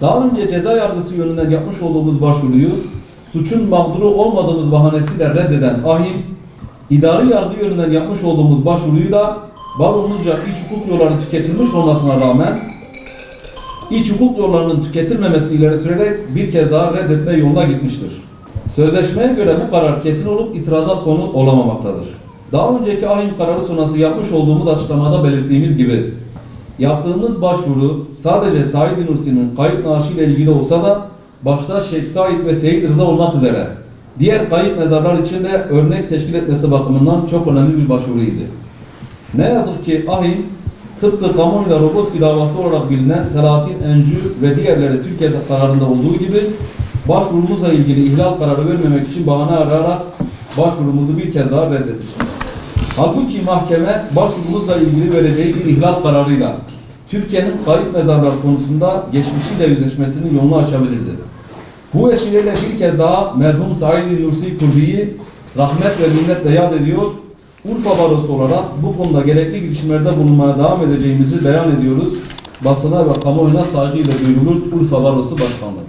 Daha önce ceza yargısı yönünden yapmış olduğumuz başvuruyu suçun mağduru olmadığımız bahanesiyle reddeden ahim, idari yargı yönünden yapmış olduğumuz başvuruyu da baromuzca iç hukuk yolları tüketilmiş olmasına rağmen iç hukuk yollarının tüketilmemesini ileri sürerek bir kez daha reddetme yoluna gitmiştir. Sözleşmeye göre bu karar kesin olup itirazat konu olamamaktadır. Daha önceki ahim kararı sonrası yapmış olduğumuz açıklamada belirttiğimiz gibi yaptığımız başvuru sadece Said Nursi'nin kayıp naaşıyla ilgili olsa da başta Şeyh Said ve Seyit Rıza olmak üzere diğer kayıp mezarlar için de örnek teşkil etmesi bakımından çok önemli bir başvuruydu. Ne yazık ki ahim tıpkı kamuoyunda Roboski davası olarak bilinen Selahattin Encü ve diğerleri Türkiye kararında olduğu gibi başvurumuzla ilgili ihlal kararı vermemek için bahane arayarak başvurumuzu bir kez daha reddetmiştir. Halbuki mahkeme başvurumuzla ilgili vereceği bir ihlal kararıyla Türkiye'nin kayıp mezarlar konusunda geçmişiyle yüzleşmesinin yolunu açabilirdi. Bu vesileyle bir kez daha merhum Said Nursi Kurdi'yi rahmet ve minnetle yad ediyor. Urfa Barosu olarak bu konuda gerekli girişimlerde bulunmaya devam edeceğimizi beyan ediyoruz. Basına ve kamuoyuna saygıyla duyurulur Urfa Barosu Başkanlığı.